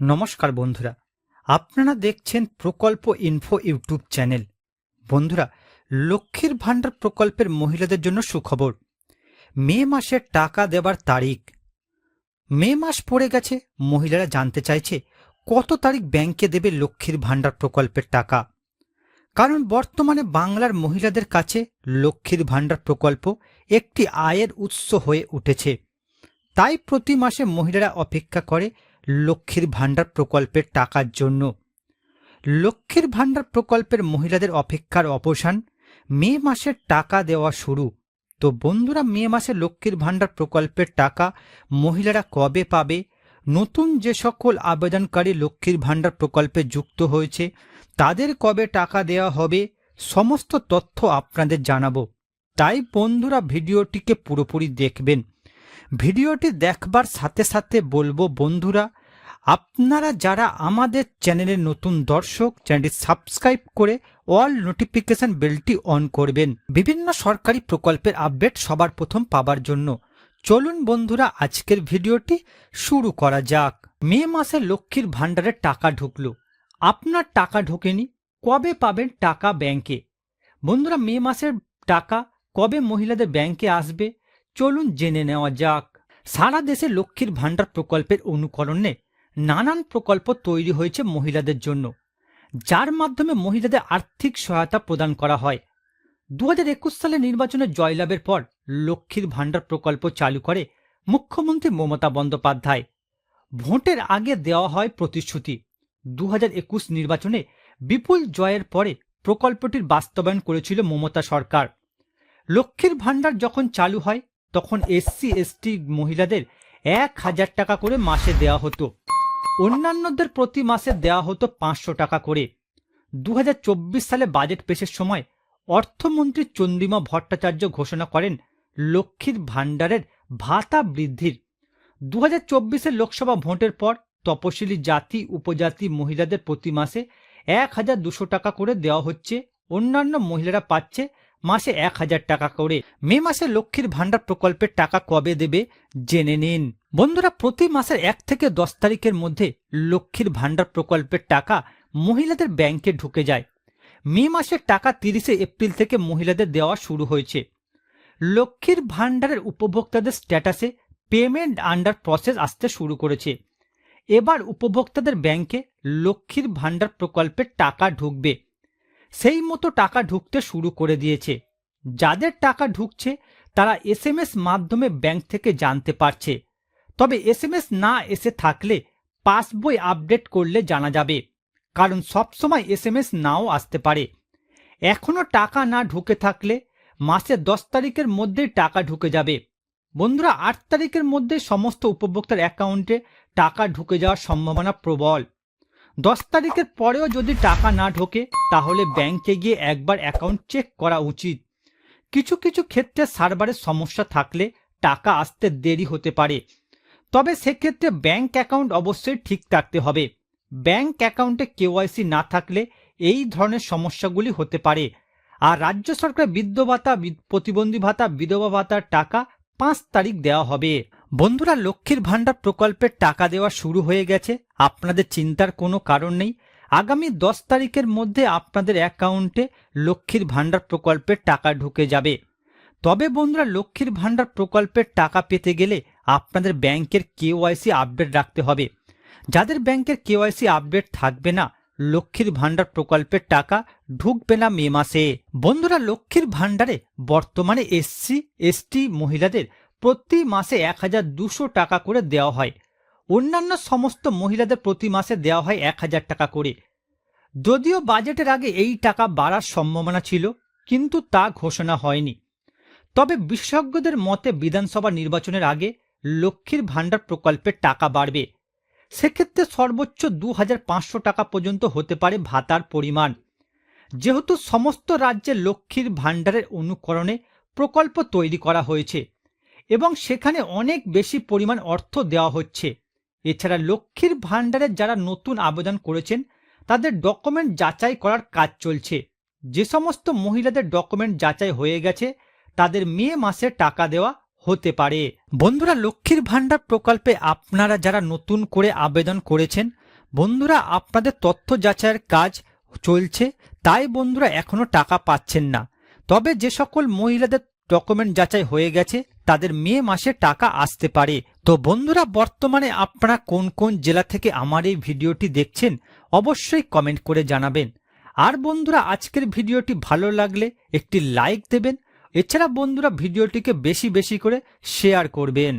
নমস্কার বন্ধুরা, আপনারা দেখছেন প্রকল্প ইনফো ইউটিউব চ্যানেল। বন্ধুরা, লক্ষ্মীর ভাণ্ডার প্রকল্পের মহিলাদের জন্য সুখবর। মে মাসে টাকা দেবার তারিখ। মে মাস পড়ে গেছে, মহিলারা জানতে চাইছে কত তারিখ ব্যাংকে দেবে লক্ষ্মীর ভাণ্ডার প্রকল্পের টাকা। কারণ বর্তমানে বাংলার মহিলাদের কাছে লক্ষ্মীর ভাণ্ডার প্রকল্প একটি আয়ের উৎস হয়ে উঠেছে। তাই প্রতি মাসে মহিলারা অপেক্ষা করে লক্ষ্মীর ভাণ্ডার প্রকল্পের টাকার জন্য। লক্ষ্মীর ভাণ্ডার প্রকল্পের মহিলাদের অপেক্ষার অবসান, মে মাসের টাকা দেওয়া শুরু। তো বন্ধুরা, মে মাসে লক্ষ্মীর ভাণ্ডার প্রকল্পের টাকা মহিলারা কবে পাবে? নতুন যে সকল আবেদনকারী লক্ষ্মীর ভাণ্ডার প্রকল্পে যুক্ত হয়েছে, তাদের কবে টাকা দেওয়া হবে? সমস্ত তথ্য আপনাদের জানাব। তাই বন্ধুরা, ভিডিওটিকে পুরোপুরি দেখবেন। ভিডিওটি দেখবার সাথে সাথে বলব বন্ধুরা আপনারা যারা আমাদের চ্যানেলের নতুন দর্শক, চ্যানেলটি সাবস্ক্রাইব করে অল নোটিফিকেশন বেলটি অন করবেন। বিভিন্ন সরকারি প্রকল্পের আপডেট সবার প্রথম পাবার জন্য। চলুন বন্ধুরা, আজকের ভিডিওটি শুরু করা যাক। মে মাসে লক্ষ্মীর ভাণ্ডারের টাকা ঢুকলো। আপনার টাকা ঢোকেনি, কবে পাবেন টাকা ব্যাংকে? বন্ধুরা, মে মাসের টাকা কবে মহিলাদের ব্যাংকে আসবে? চলুন জেনে নেওয়া যাক। সারা দেশে লক্ষ্মীর ভাণ্ডার প্রকল্পের অনুকরণে নানান প্রকল্প তৈরি হয়েছে মহিলাদের জন্য, যার মাধ্যমে মহিলাদের আর্থিক সহায়তা প্রদান করা হয়। দু সালে নির্বাচনে জয়লাভের পর লক্ষ্মীর ভাণ্ডার প্রকল্প চালু করে মুখ্যমন্ত্রী মমতা বন্দ্যোপাধ্যায়। ভোটের আগে দেওয়া হয় প্রতিশ্রুতি। দু হাজার একুশ নির্বাচনে বিপুল জয়ের পরে প্রকল্পটির বাস্তবায়ন করেছিল মমতা সরকার। লক্ষ্মীর ভাণ্ডার যখন চালু হয়, তখন এসসি, এসটি মহিলাদের এক হাজার টাকা করে মাসে দেওয়া হতো। অন্যান্যদের প্রতি মাসে দেওয়া হতো পাঁচশো টাকা করে। দু হাজার চব্বিশ সালে বাজেট পেশের সময় অর্থমন্ত্রী চন্দ্রিমা ভট্টাচার্য ঘোষণা করেন, লক্ষ্মীর ভাণ্ডারের ভাতা বৃদ্ধির। দু হাজার লোকসভা ভোটের পর তপশিলি জাতি, উপজাতি মহিলাদের প্রতি মাসে এক হাজার দুশো টাকা করে দেওয়া হচ্ছে, অন্যান্য মহিলারা পাচ্ছে মাসে এক হাজার টাকা করে। মে মাসে লক্ষ্মীর ভাণ্ডার প্রকল্পের টাকা কবে দেবে, জেনে নিন। বন্ধুরা, প্রতি মাসের এক থেকে দশ তারিখের মধ্যে লক্ষ্মীর ভাণ্ডার প্রকল্পের টাকা মহিলাদের ব্যাংকে ঢুকে যায়। মে মাসের টাকা তিরিশে এপ্রিল থেকে মহিলাদের দেওয়া শুরু হয়েছে। লক্ষ্মীর ভাণ্ডারের উপভোক্তাদের স্ট্যাটাসে পেমেন্ট আন্ডার প্রসেস আসতে শুরু করেছে। এবার উপভোক্তাদের ব্যাংকে লক্ষ্মীর ভাণ্ডার প্রকল্পের টাকা ঢুকবে। সেই মতো টাকা ঢুকতে শুরু করে দিয়েছে। যাদের টাকা ঢুকছে, তারা এস মাধ্যমে ব্যাংক থেকে জানতে পারছে। তবে এসএমএস না এসে থাকলে পাসবই আপডেট করলে জানা যাবে, কারণ সবসময় এসএমএস নাও আসতে পারে। এখনও টাকা না ঢুকে থাকলে মাসের দশ তারিখের মধ্যেই টাকা ঢুকে যাবে। বন্ধুরা, আট তারিখের মধ্যে সমস্ত উপভোক্তার অ্যাকাউন্টে টাকা ঢুকে যাওয়ার সম্ভাবনা প্রবল। দশ তারিখের পরেও যদি টাকা না ঢোকে, তাহলে ব্যাংকে গিয়ে একবার অ্যাকাউন্ট চেক করা উচিত। কিছু কিছু ক্ষেত্রে সার্ভারের সমস্যা থাকলে টাকা আসতে দেরি হতে পারে। তবে সেক্ষেত্রে ব্যাংক অ্যাকাউন্ট অবশ্যই ঠিক থাকতে হবে। ব্যাংক অ্যাকাউন্টে কেওয়াইসি না থাকলে এই ধরনের সমস্যাগুলি হতে পারে। আর রাজ্য সরকার বৃদ্ধ ভাতা প্রতিবন্ধী ভাতা, বিধবা ভাতার টাকা পাঁচ তারিখ দেওয়া হবে। বন্ধুরা, লক্ষ্মীর ভাণ্ডার প্রকল্পের টাকা দেওয়া শুরু হয়ে গেছে। আপনাদের চিন্তার কোনো কারণ নেই। আগামী দশ তারিখের মধ্যে আপনাদের অ্যাকাউন্টে লক্ষ্মীর ভাণ্ডার প্রকল্পের টাকা ঢুকে যাবে। তবে বন্ধুরা, লক্ষ্মীর ভাণ্ডার প্রকল্পের টাকা পেতে গেলে আপনাদের ব্যাংকের কেওয়াইসি আপডেট রাখতে হবে। যাদের ব্যাংকের কেওয়াইসি আপডেট থাকবে না, লক্ষ্মীর ভাণ্ডার প্রকল্পের টাকা ঢুকবে না মে মাসে। বন্ধুরা, লক্ষ্মীর ভাণ্ডারে বর্তমানে এসসি এসটি মহিলাদের প্রতি মাসে এক হাজার দুশো টাকা করে দেওয়া হয়। অন্যান্য সমস্ত মহিলাদের প্রতি মাসে দেওয়া হয় এক হাজার টাকা করে। যদিও বাজেটের আগে এই টাকা বাড়ার সম্ভাবনা ছিল, কিন্তু তা ঘোষণা হয়নি। তবে বিশেষজ্ঞদের মতে বিধানসভা নির্বাচনের আগে লক্ষ্মীর ভাণ্ডার প্রকল্পের টাকা বাড়বে। সেক্ষেত্রে সর্বোচ্চ দু টাকা পর্যন্ত হতে পারে ভাতার পরিমাণ। যেহেতু সমস্ত রাজ্যে লক্ষ্মীর ভাণ্ডারের অনুকরণে প্রকল্প তৈরি করা হয়েছে এবং সেখানে অনেক বেশি পরিমাণ অর্থ দেওয়া হচ্ছে। এছাড়া লক্ষ্মীর ভাণ্ডারের যারা নতুন আবেদন করেছেন, তাদের ডকুমেন্ট যাচাই করার কাজ চলছে। যে সমস্ত মহিলাদের ডকুমেন্ট যাচাই হয়ে গেছে, তাদের মে মাসে টাকা দেওয়া হতে পারে। বন্ধুরা, লক্ষ্মীর ভাণ্ডার প্রকল্পে আপনারা যারা নতুন করে আবেদন করেছেন, বন্ধুরা, আপনাদের তথ্য যাচাইয়ের কাজ চলছে, তাই বন্ধুরা এখনও টাকা পাচ্ছেন না। তবে যে সকল মহিলাদের ডকুমেন্ট যাচাই হয়ে গেছে, তাদের মে মাসে টাকা আসতে পারে। তো বন্ধুরা, বর্তমানে আপনারা কোন কোন জেলা থেকে আমার এই ভিডিওটি দেখছেন, অবশ্যই কমেন্ট করে জানাবেন। আর বন্ধুরা, আজকের ভিডিওটি ভালো লাগলে একটি লাইক দেবেন এছাড়া বন্ধুরা ভিডিওটিকে বেশি বেশি করে শেয়ার করবেন।